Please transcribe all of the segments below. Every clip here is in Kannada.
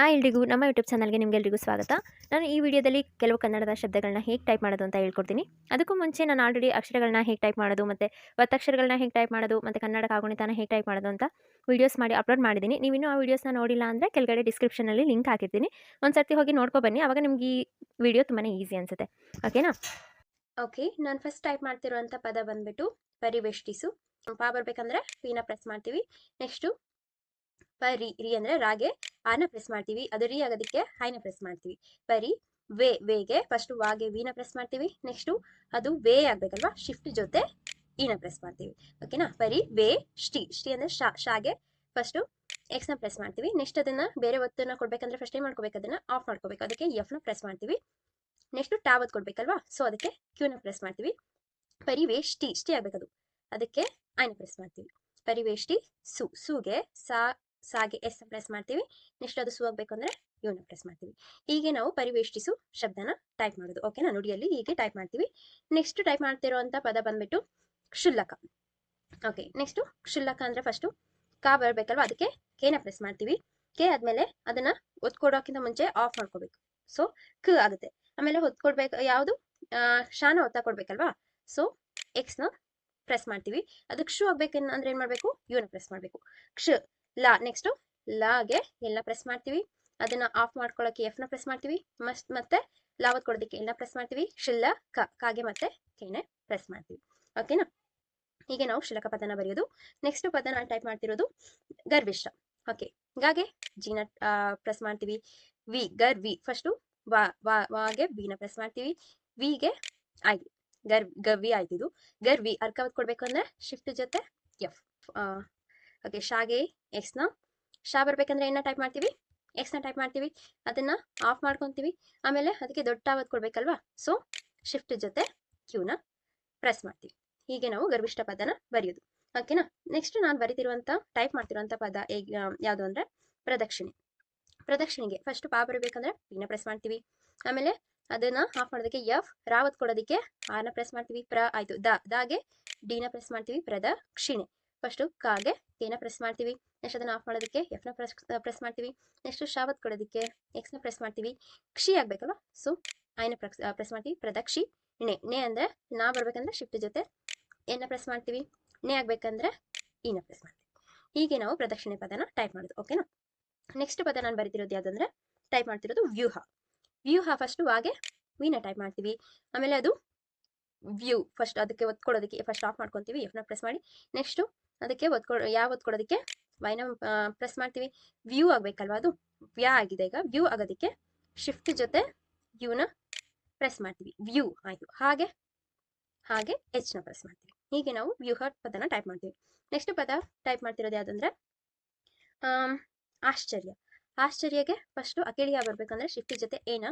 ಆ ಎಲ್ರಿಗೂ ನಮ್ಮ ಯೂಟ್ಯೂಬ್ ಚಾನಲ್ಗೆ ನಿಮಗೆಲ್ರಿಗೂ ಸ್ವಾಗತ. ನಾನು ಈ ವಿಡಿಯೋದಲ್ಲಿ ಕೆಲವು ಕನ್ನಡದ ಶಬ್ದಗಳನ್ನ ಹೇಗೆ ಟೈಪ್ ಮಾಡೋದು ಅಂತ ಹೇಳ್ಕೊಡ್ತೀನಿ. ಅದಕ್ಕೂ ಮುಂಚೆ ನಾನು ಆಲ್ರೆಡಿ ಅಕ್ಷರಗಳನ್ನ ಹೇಗೆ ಟೈಪ್ ಮಾಡೋದು ಮತ್ತು ಒತ್ತಕ್ಷರಗಳನ್ನ ಹೇಗೆ ಟೈಪ್ ಮಾಡೋದು ಮತ್ತು ಕನ್ನಡ ಕಾಗುಣಿತನ ಹೇಗೆ ಟೈಪ್ ಮಾಡೋದು ಅಂತ ವೀಡಿಯೋಸ್ ಮಾಡಿ ಅಪ್ಲೋಡ್ ಮಾಡಿದ್ದೀನಿ. ನೀವಿನ್ನೂ ಆ ವೀಡಿಯೋಸ್ನ ನೋಡಿಲ್ಲ ಅಂದರೆ ಕೆಳಗಡೆ ಡಿಸ್ಕ್ರಿಪ್ಷನಲ್ಲಿ ಲಿಂಕ್ ಹಾಕಿರ್ತೀನಿ. ಒಂದು ಸರ್ತಿ ಹೋಗಿ ನೋಡ್ಕೊ ಬನ್ನಿ. ಆವಾಗ ನಿಮ್ಗೆ ಈ ವಿಡಿಯೋ ತುಂಬಾ ಈಸಿ ಅನಿಸುತ್ತೆ. ಓಕೆನಾ ಓಕೆ ನಾನು ಫಸ್ಟ್ ಟೈಪ್ ಮಾಡ್ತಿರುವಂಥ ಪದ ಬಂದ್ಬಿಟ್ಟು ಪರಿವೇಷ್ಟಿಸು. ಪಾ ಬರಬೇಕಂದ್ರೆ ಫೀನ ಪ್ರೆಸ್ ಮಾಡ್ತೀವಿ. ನೆಕ್ಸ್ಟು ಪರಿ, ರಿ ಅಂದ್ರೆ ರಾಗೆ, ಆನ ಪ್ರೆಸ್ ಮಾಡ್ತೀವಿ. ಅದು ರಿ ಆಗೋದಕ್ಕೆ ಹೈನ ಪ್ರೆಸ್ ಮಾಡ್ತೀವಿ. ಪರಿ, ವೇ, ವೇಗೆ ಫಸ್ಟ್ ವಾಗೆ, ವಿನ ಪ್ರೆಸ್ ಮಾಡ್ತೀವಿ. ನೆಕ್ಸ್ಟು ಅದು ವೇ ಆಗ್ಬೇಕಲ್ವಾ? ಶಿಫ್ಟ್ ಜೊತೆ ಇನ ಪ್ರೆಸ್ ಮಾಡ್ತೀವಿ. ಓಕೆನಾ ಪರಿ, ವೇ ಶ್ಟಿ ಶ್ರೀ ಅಂದ್ರೆ ಶಾ, ಶಾಗೆ ಫಸ್ಟು ನ ಪ್ರೆಸ್ ಮಾಡ್ತೀವಿ. ನೆಕ್ಸ್ಟ್ ಅದನ್ನ ಬೇರೆ ಒತ್ತನ್ನ ಕೊಡ್ಬೇಕಂದ್ರೆ ಫಸ್ಟ್ ಏನ್ ಮಾಡ್ಕೋಬೇಕು? ಅದನ್ನ ಆಫ್ ಮಾಡ್ಕೋಬೇಕು. ಅದಕ್ಕೆ ಎಫ್ನ ಪ್ರೆಸ್ ಮಾಡ್ತೀವಿ. ನೆಕ್ಸ್ಟ್ ಟ್ಯಾಬ್ ಒತ್ತು ಕೊಡ್ಬೇಕಲ್ವಾ? ಸೊ ಅದಕ್ಕೆ ಕ್ಯೂನ ಪ್ರೆಸ್ ಮಾಡ್ತೀವಿ. ಪರಿ ವೇಷ್ಟಿ ಶ್ರೀ ಆಗ್ಬೇಕದು. ಅದಕ್ಕೆ ಐನ ಪ್ರೆಸ್ ಮಾಡ್ತೀವಿ. ಪರಿವೇಷ್ಟಿ ಸು, ಸುಗೆ, ಸಾ ಸಾಗೆ ಎಸ್ ಪ್ರೆಸ್ ಮಾಡ್ತೀವಿ. ನೆಕ್ಸ್ಟ್ ಅದು ಸುವಾಗಬೇಕು ಅಂದ್ರೆ ಯುನ ಪ್ರೆಸ್ ಮಾಡ್ತೀವಿ. ಹೀಗೆ ನಾವು ಪರಿವೇಷ್ಟಿಸು ಶಬ್ದನ ಟೈಪ್ ಮಾಡೋದು. ಓಕೆನಾ ನುಡಿಯಲ್ಲಿ ಹೀಗೆ ಟೈಪ್ ಮಾಡ್ತೀವಿ. ನೆಕ್ಸ್ಟ್ ಟೈಪ್ ಮಾಡ್ತಿರುವಂತ ಪದ ಬಂದ್ಬಿಟ್ಟು ಕ್ಷುಲ್ಲಕ. ಓಕೆ ನೆಕ್ಸ್ಟ್ ಕ್ಷುಲ್ಲಕ ಅಂದ್ರೆ ಫಸ್ಟು ಕಾ ಬರಬೇಕಲ್ವಾ? ಅದಕ್ಕೆ ಕೇನ ಪ್ರೆಸ್ ಮಾಡ್ತೀವಿ. ಕೆ ಆದ್ಮೇಲೆ ಅದನ್ನ ಒತ್ಕೊಡೋಕ್ಕಿಂತ ಮುಂಚೆ ಆಫ್ ಮಾಡ್ಕೋಬೇಕು. ಸೊ ಕ ಆಗುತ್ತೆ. ಆಮೇಲೆ ಹೊತ್ಕೊಡ್ಬೇಕು ಯಾವುದು? ಶಾನ ಒತ್ತ ಕೊಡ್ಬೇಕಲ್ವಾ? ಸೊ ನ ಪ್ರೆಸ್ ಮಾಡ್ತೀವಿ. ಅದು ಕ್ಷು ಆಗ್ಬೇಕು ಅಂದ್ರೆ ಏನ್ ಮಾಡ್ಬೇಕು? ಯುನ ಪ್ರೆಸ್ ಮಾಡ್ಬೇಕು. ಕ್ಷ ಲಾ ನೆಕ್ಸ್ಟ್ ಲಾಗೆ ಎಲ್ಲ ಪ್ರೆಸ್ ಮಾಡ್ತೀವಿ. ಅದನ್ನ ಆಫ್ ಮಾಡ್ಕೊಳ್ಳೋಕೆ ಎಫ್ನ ಪ್ರೆಸ್ ಮಾಡ್ತೀವಿ. ಮಸ್ತ್ ಮತ್ತೆ ಲಾವತ್ ಕೊಡೋದಕ್ಕೆ ಎಲ್ಲ ಪ್ರೆಸ್ ಮಾಡ್ತೀವಿ. ಶಿಲ್ಲ ಕಾಗೆ ಮತ್ತೆ ಕೆನೆ ಪ್ರೆಸ್ ಮಾಡ್ತೀವಿ. ಓಕೆನಾ ಹೀಗೆ ನಾವು ಶಿಲಕ ಪದನ ಬರೆಯೋದು. ನೆಕ್ಸ್ಟ್ ಪದನ ಟೈಪ್ ಮಾಡ್ತಿರೋದು ಗರ್ವಿಷ್ಟ ಓಕೆ ಗಾಗೆ ಜೀನ ಪ್ರೆಸ್ ಮಾಡ್ತೀವಿ. ವಿ, ಗರ್, ವಿ. ಫಸ್ಟು ವಾ ವಾ, ವಾಗೆ ವಿನ ಪ್ರೆಸ್ ಮಾಡ್ತೀವಿ. ವಿಗೆ ಐ, ಗರ್ ಗವಿ ಆಯ್ತಿದು. ಗರ್ವಿ ಅರ್ಕ ಕೊಡ್ಬೇಕು ಅಂದ್ರೆ ಶಿಫ್ಟ್ ಜೊತೆ ಎಫ್ ಓಕೆ ಶಾಗೆ ಎಕ್ಸ್ನ ಶಾ ಬರ್ಬೇಕಂದ್ರೆ ಏನ ಟೈಪ್ ಮಾಡ್ತೀವಿ? ಎಕ್ಸ್ನ ಟೈಪ್ ಮಾಡ್ತೀವಿ. ಅದನ್ನ ಆಫ್ ಮಾಡ್ಕೊತೀವಿ. ಆಮೇಲೆ ಅದಕ್ಕೆ ದೊಡ್ಡ ಅವತ್ ಕೊಡ್ಬೇಕಲ್ವಾ? ಸೊ ಶಿಫ್ಟ್ ಜೊತೆ ಕ್ಯೂನ ಪ್ರೆಸ್ ಮಾಡ್ತೀವಿ. ಹೀಗೆ ನಾವು ಗರ್ಭಿಷ್ಠ ಪದನ ಬರೆಯೋದು. ಓಕೆನಾ ನೆಕ್ಸ್ಟ್ ನಾನು ಬರಿತಿರುವಂತ ಟೈಪ್ ಮಾಡ್ತಿರುವಂತ ಪದ ಯಾವುದು ಅಂದ್ರೆ ಪ್ರದಕ್ಷಿಣೆ. ಪ್ರದಕ್ಷಿಣೆಗೆ ಫಸ್ಟ್ ಪಾ ಬರಬೇಕಂದ್ರೆ ಪಿನ ಪ್ರೆಸ್ ಮಾಡ್ತೀವಿ. ಆಮೇಲೆ ಅದನ್ನ ಆಫ್ ಮಾಡೋದಕ್ಕೆ ಎಫ್ ರಾವತ್ ಕೊಡೋದಕ್ಕೆ ಆರ್ನ ಪ್ರೆಸ್ ಮಾಡ್ತೀವಿ. ಪ್ರ ಆಯ್ತು. ದ, ದಾಗೆ ಡಿನ ಪ್ರೆಸ್ ಮಾಡ್ತೀವಿ. ಪ್ರದ ಕ್ಷಿಣೆ ಫಸ್ಟು ಕಾಗೆ, ಏನ ಪ್ರೆಸ್ ಮಾಡ್ತೀವಿ? ನೆಕ್ಸ್ಟ್ ಅದನ್ನ ಆಫ್ ಮಾಡೋದಕ್ಕೆ ಎಫ್ನ ಪ್ರೆಸ್ ಪ್ರೆಸ್ ಮಾಡ್ತೀವಿ. ನೆಕ್ಸ್ಟ್ ಶಾವತ್ ಕೊಡೋದಕ್ಕೆ ಎಕ್ಸ್ನ ಪ್ರೆಸ್ ಮಾಡ್ತೀವಿ. ಕ್ಷಿ ಆಗಬೇಕಲ್ವ? ಸೊ ಐನ ಪ್ರೆಸ್ ಪ್ರೆಸ್ ಮಾಡ್ತೀವಿ. ಪ್ರದಕ್ಷಿ ಣೆ. ಣೆ ಅಂದ್ರೆ ನಾ ಬರ್ಬೇಕಂದ್ರೆ ಶಿಫ್ಟ್ ಜೊತೆ ಎನ್ನ ಪ್ರೆಸ್ ಮಾಡ್ತೀವಿ. ಣೆ ಆಗ್ಬೇಕಂದ್ರೆ ಈನ ಪ್ರೆಸ್ ಮಾಡ್ತೀವಿ. ಹೀಗೆ ನಾವು ಪ್ರದಕ್ಷಿಣೆ ಪದನ ಟೈಪ್ ಮಾಡೋದು ಓಕೆನಾ ನೆಕ್ಸ್ಟ್ ಪದ ನಾನು ಬರಿತಿರೋದು ಯಾವ್ದಂದ್ರೆ ಟೈಪ್ ಮಾಡ್ತಿರೋದು ವ್ಯೂಹ. ವ್ಯೂಹ ಫಸ್ಟ್ ಹಾಗೆ ವೀನ ಟೈಪ್ ಮಾಡ್ತೀವಿ. ಆಮೇಲೆ ಅದು ವ್ಯೂ ಫಸ್ಟ್ ಅದಕ್ಕೆ ಒತ್ಕೊಡೋದಕ್ಕೆ ಫಸ್ಟ್ ಆಫ್ ಮಾಡ್ಕೊತೀವಿ. ಎಫ್ನ ಪ್ರೆಸ್ ಮಾಡಿ. ನೆಕ್ಸ್ಟು ಅದಕ್ಕೆ ಒತ್ಕೊ ಯಾವ ಒತ್ಕೊಡೋದಕ್ಕೆ ವೈನ ಪ್ರೆಸ್ ಮಾಡ್ತೀವಿ. ವ್ಯೂ ಆಗ್ಬೇಕಲ್ವಾ ಅದು? ವ್ಯಾ ಆಗಿದೆ ಈಗ. ವ್ಯೂ ಆಗೋದಕ್ಕೆ ಶಿಫ್ಟ್ ಜೊತೆ ವ್ಯೂನ ಪ್ರೆಸ್ ಮಾಡ್ತೀವಿ. ವ್ಯೂ ಆಯ್ತು. ಹಾಗೆ ಹಾಗೆ ಎಚ್ನ ಪ್ರೆಸ್ ಮಾಡ್ತೀವಿ. ಹೀಗೆ ನಾವು ವ್ಯೂಹ ಪದನ ಟೈಪ್ ಮಾಡ್ತೀವಿ. ನೆಕ್ಸ್ಟ್ ಪದ ಟೈಪ್ ಮಾಡ್ತಿರೋದು ಯಾವುದಂದ್ರೆ ಆಶ್ಚರ್ಯ. ಆಶ್ಚರ್ಯಗೆ ಫಸ್ಟು ಅಕೇಳಿಯ ಬರ್ಬೇಕಂದ್ರೆ ಶಿಫ್ಟ್ ಜೊತೆ ಏನ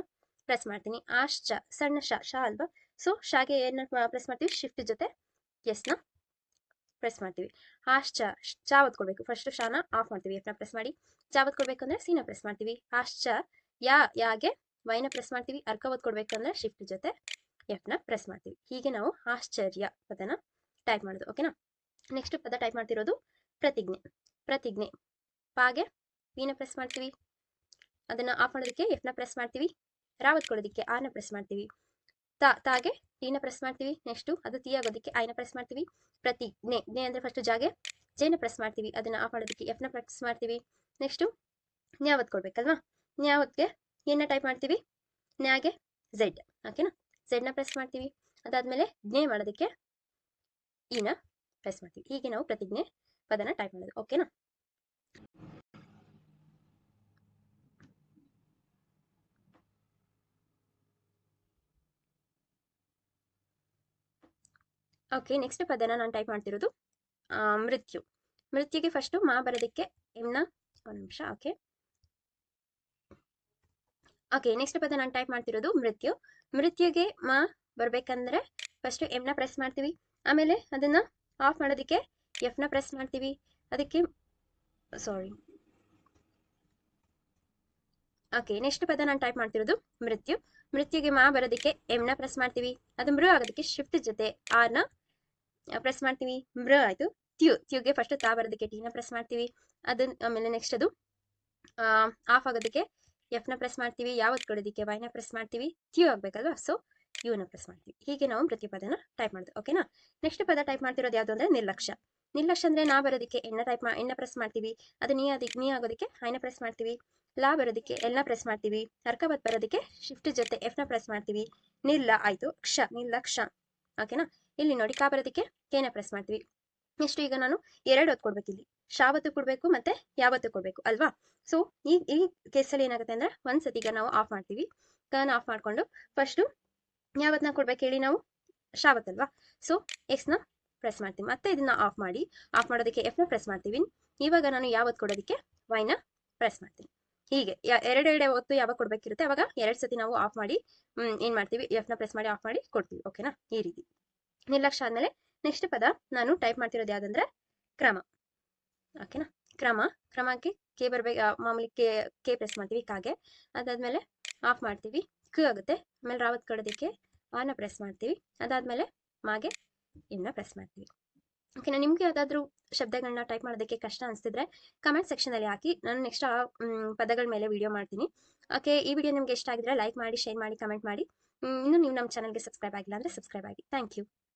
ಪ್ರೆಸ್ ಮಾಡ್ತೀನಿ. ಆಶ್ಚ, ಸಣ್ಣ ಶ, ಶಾ ಅಲ್ವಾ? ಸೊ ಶಾಗೆ ಏನ ಪ್ರೆಸ್ ಮಾಡ್ತೀವಿ? ಶಿಫ್ಟ್ ಜೊತೆ ಎಸ್ನ ಪ್ರೆಸ್ ಮಾಡ್ತೀವಿ. ಆಶ್ಚ ಚಾ ಒತ್ಕೊಳ್ಬೇಕು ಫಸ್ಟ್ ಶಾನ ಆಫ್ ಮಾಡ್ತೀವಿ. ಎಫ್ನ ಪ್ರೆಸ್ ಮಾಡಿ. ಚಾ ಒತ್ಕೊಳ್ಬೇಕಂದ್ರೆ ಸೀನ ಪ್ರೆಸ್ ಮಾಡ್ತೀವಿ. ಆಶ್ಚ ಯಾ, ಯಾಗೆ ವೈನ ಪ್ರೆಸ್ ಮಾಡ್ತೀವಿ. ಅರ್ಕ ಒತ್ಕೊಡ್ಬೇಕಂದ್ರೆ ಶಿಫ್ಟ್ ಜೊತೆ ಎಫ್ನ ಪ್ರೆಸ್ ಮಾಡ್ತೀವಿ. ಹೀಗೆ ನಾವು ಆಶ್ಚರ್ಯ ಪದನ ಟೈಪ್ ಮಾಡೋದು. ಓಕೆನಾ ನೆಕ್ಸ್ಟ್ ಪದ ಟೈಪ್ ಮಾಡ್ತಿರೋದು ಪ್ರತಿಜ್ಞೆ. ಪ್ರತಿಜ್ಞೆ. ಪಾಗೆ ವಿನ ಪ್ರೆಸ್ ಮಾಡ್ತೀವಿ. ಅದನ್ನ ಆಫ್ ಮಾಡೋದಕ್ಕೆ ಎಫ್ನ ಪ್ರೆಸ್ ಮಾಡ್ತೀವಿ. ರಾವತ್ ಕೊಡೋದಕ್ಕೆ ಆರ್ನ ಪ್ರೆಸ್ ಮಾಡ್ತೀವಿ. ತಾ, ತಾಗೆ ಟೀನ ಪ್ರೆಸ್ ಮಾಡ್ತೀವಿ? ನೆಕ್ಸ್ಟು ಅದು ತೀ ಆಗೋದಕ್ಕೆ ಐನ ಪ್ರೆಸ್ ಮಾಡ್ತೀವಿ. ಪ್ರತಿ ಜ್ಞೆ ನೆ ಅಂದರೆ ಫಸ್ಟ್ ಜಾಗೆ ಜೇನ ಪ್ರೆಸ್ ಮಾಡ್ತೀವಿ. ಅದನ್ನ ಆಫ್ ಮಾಡೋದಕ್ಕೆ ಎಫ್ನ ಪ್ರೆಸ್ ಮಾಡ್ತೀವಿ. ನೆಕ್ಸ್ಟು ನ್ಯಾವತ್ ಕೊಡ್ಬೇಕಲ್ವಾ? ನ್ಯಾವತ್ಗೆ ಏನ ಟೈಪ್ ಮಾಡ್ತೀವಿ. ನ್ಯಾಗೆ ಝೆಡ್ ಓಕೆನಾ ಝೆಡ್ನ ಪ್ರೆಸ್ ಮಾಡ್ತೀವಿ. ಅದಾದ್ಮೇಲೆ ಜ್ಞೆ ಮಾಡೋದಕ್ಕೆ ಈನ ಪ್ರೆಸ್ ಮಾಡ್ತೀವಿ. ಹೀಗೆ ನಾವು ಪ್ರತಿಜ್ಞೆ ಪದನ ಟೈಪ್ ಮಾಡೋದು ಓಕೆನಾ ಓಕೆ ನೆಕ್ಸ್ಟ್ ಪದನ ನಾನು ಟೈಪ್ ಮಾಡ್ತಿರೋದು ಮೃತ್ಯು. ಮೃತ್ಯುಗೆ ಫಸ್ಟು ಮಾ ಬರೋದಕ್ಕೆ ಎಮ್ನ ಒಂದು ನಿಮಿಷ ಓಕೆ ಓಕೆ ನೆಕ್ಸ್ಟ್ ಪದ ನಾನು ಟೈಪ್ ಮಾಡ್ತಿರೋದು, ಮೃತ್ಯು. ಮೃತ್ಯುಗೆ ಮಾ ಬರಬೇಕಂದ್ರೆ ಫಸ್ಟ್ ಎಮ್ನ ಪ್ರೆಸ್ ಮಾಡ್ತೀವಿ. ಆಮೇಲೆ ಅದನ್ನ ಆಫ್ ಮಾಡೋದಕ್ಕೆ ಎಫ್ನ ಪ್ರೆಸ್ ಮಾಡ್ತೀವಿ. ಅದಕ್ಕೆ ಸಾರಿ ಓಕೆ ನೆಕ್ಸ್ಟ್ ಪದ ನಾನು ಟೈಪ್ ಮಾಡ್ತಿರೋದು ಮೃತ್ಯು. ಮೃತ್ಯುಗೆ ಮಾ ಬರೋದಕ್ಕೆ ನ ಪ್ರೆಸ್ ಮಾಡ್ತೀವಿ. ಅದು ಮೃ ಆಗೋದಕ್ಕೆ ಶಿಫ್ಟ್ ಜೊತೆ ಆರ್ನ ಪ್ರೆಸ್ ಮಾಡ್ತೀವಿ. ಮೃ ಆಯ್ತು. ತ್ಯು, ತ್ಯುಗೆ ಫಸ್ಟ್ ತಾ ಬರೋದಕ್ಕೆ ನ ಪ್ರೆಸ್ ಮಾಡ್ತೀವಿ. ಅದನ್ನ ಆಮೇಲೆ ನೆಕ್ಸ್ಟ್ ಅದು ಆಫ್ ಆಗೋದಕ್ಕೆ ಎಫ್ನ ಪ್ರೆಸ್ ಮಾಡ್ತೀವಿ. ಯಾವತ್ತು ಕೊಡೋದಕ್ಕೆ ವೈನ ಪ್ರೆಸ್ ಮಾಡ್ತೀವಿ. ಕ್ಯೂ ಆಗಬೇಕಲ್ವಾ? ಸೊ ಯುನ ಪ್ರೆಸ್ ಮಾಡ್ತೀವಿ. ಹೀಗೆ ನಾವು ಪ್ರತಿ ಪದನ ಟೈಪ್ ಮಾಡೋದು. ಓಕೆನಾ ನೆಕ್ಸ್ಟ್ ಪದ ಟೈಪ್ ಮಾಡ್ತಿರೋದು ಯಾವುದು ಅಂದರೆ ನಿರ್ಲಕ್ಷ್ಯ. ನಿರ್ಲಕ್ಷ್ಯ ಅಂದ್ರೆ ನಾ ಬರೋದಕ್ಕೆ ಎಣ್ಣೆ ಟೈಪ್ ಮಾ, ಎಣ್ಣ ಪ್ರೆಸ್ ಮಾಡ್ತೀವಿ. ಅದು ನೀ ಅದಕ್ಕೆ ನೀ ಆಗೋದಕ್ಕೆ ಹೈನ ಪ್ರೆಸ್ ಮಾಡ್ತೀವಿ. ಲಾ ಬರೋದಕ್ಕೆ ಎಲ್ನ ಪ್ರೆಸ್ ಮಾಡ್ತೀವಿ. ಅರ್ಕಬತ್ ಬರೋದಕ್ಕೆ ಶಿಫ್ಟ್ ಜೊತೆ ಎಫ್ನ ಪ್ರೆಸ್ ಮಾಡ್ತೀವಿ. ನಿಲ್ಲ, ಆಯ್ತು. ಕ್ಷ ನಿರ್ಲಕ್ಷ ಓಕೆನಾ? ಇಲ್ಲಿ ನೋಡಿ ಕಾ ಬರೋದಕ್ಕೆ ಕೇನ ಪ್ರೆಸ್ ಮಾಡ್ತೀವಿ. ನೆಕ್ಸ್ಟ್ ಈಗ ನಾನು ಎರಡು ಹೊತ್ತು ಕೊಡ್ಬೇಕು ಇಲ್ಲಿ. ಶಾವತ್ತು ಕೊಡಬೇಕು ಮತ್ತೆ ಯಾವತ್ತು ಕೊಡಬೇಕು ಅಲ್ವಾ? ಸೊ ಈ ಈ ಕೇಸಲ್ಲಿ ಏನಾಗುತ್ತೆ ಅಂದ್ರೆ ಒಂದ್ಸತಿ ಈಗ ನಾವು ಆಫ್ ಮಾಡ್ತೀವಿ. ಕನ್ ಆಫ್ ಮಾಡ್ಕೊಂಡು ಫಸ್ಟು ಯಾವತ್ತನ್ನ ಕೊಡ್ಬೇಕು ಹೇಳಿ ನಾವು? ಶಾವತ್ ಅಲ್ವಾ ಸೊ ಎಕ್ಸ್ನ ಪ್ರೆಸ್ ಮಾಡ್ತೀವಿ ಮತ್ತೆ ಇದನ್ನ ಆಫ್ ಮಾಡಿ. ಆಫ್ ಮಾಡೋದಕ್ಕೆ ಎಫ್ನ ಪ್ರೆಸ್ ಮಾಡ್ತೀವಿ. ಇವಾಗ ನಾನು ಯಾವತ್ತು ಕೊಡೋದಕ್ಕೆ? ವೈನ ಪ್ರೆಸ್ ಮಾಡ್ತೀನಿ. ಹೀಗೆ. ಎರಡೆರಡೆ ಹೊತ್ತು ಯಾವಾಗ ಕೊಡ್ಬೇಕಿರುತ್ತೆ? ಅವಾಗ ಎರಡು ಸತಿ ನಾವು ಆಫ್ ಮಾಡಿ ಏನು ಮಾಡ್ತೀವಿ? ಎಫ್ನ ಪ್ರೆಸ್ ಮಾಡಿ ಆಫ್ ಮಾಡಿ ಕೊಡ್ತೀವಿ. ಓಕೆನಾ ಈ ರೀತಿ. ನಿರ್ಲಕ್ಷ್ಯ ಆದಮೇಲೆ ನೆಕ್ಸ್ಟ್ ಪದ ನಾನು ಟೈಪ್ ಮಾಡ್ತಿರೋದು ಯಾವ್ದಂದ್ರೆ ಕ್ರಮ. ಓಕೆನಾ ಕ್ರಮ. ಕ್ರಮಕ್ಕೆ ಕೆ ಬರ್ಬೇಕು ಮಾಮೂಲಿ ಕೆ ಕೆ ಪ್ರೆಸ್ ಮಾಡ್ತೀವಿ ಕಾಗೆ. ಅದಾದ್ಮೇಲೆ ಆಫ್ ಮಾಡ್ತೀವಿ. ಕ ಆಗುತ್ತೆ. ಆಮೇಲೆ ರಾವತ್ ಕಡೋದಕ್ಕೆ ಆನ ಪ್ರೆಸ್ ಮಾಡ್ತೀವಿ. ಅದಾದ್ಮೇಲೆ ಮಾಗೆ ಇನ್ನ ಪ್ರೆಸ್ ಮಾಡ್ತೀವಿ ಓಕೆನಾ ನಿಮ್ಗೆ ಯಾವುದಾದ್ರೂ ಶಬ್ದಗಳನ್ನ ಟೈಪ್ ಮಾಡೋದಕ್ಕೆ ಕಷ್ಟ ಅನಿಸ್ತಿದ್ರೆ ಕಮೆಂಟ್ ಸೆಕ್ಷನಲ್ಲಿ ಹಾಕಿ. ನಾನು ನೆಕ್ಸ್ಟ್ ಆ ಪದಗಳ ಮೇಲೆ ವಿಡಿಯೋ ಮಾಡ್ತೀನಿ. ಓಕೆ ಈ ವಿಡಿಯೋ ನಿಮ್ಗೆ ಇಷ್ಟ ಆಗಿದ್ರೆ ಲೈಕ್ ಮಾಡಿ ಶೇರ್ ಮಾಡಿ ಕಮೆಂಟ್ ಮಾಡಿ. ಇನ್ನು ನೀವು ನಮ್ಮ ಚಾನಲ್ಗೆ ಸಬ್ಸ್ಕ್ರೈಬ್ ಆಗಿಲ್ಲ ಅಂದ್ರೆ ಸಬ್ಸ್ಕ್ರೈಬ್ ಆಗಿ. Thank you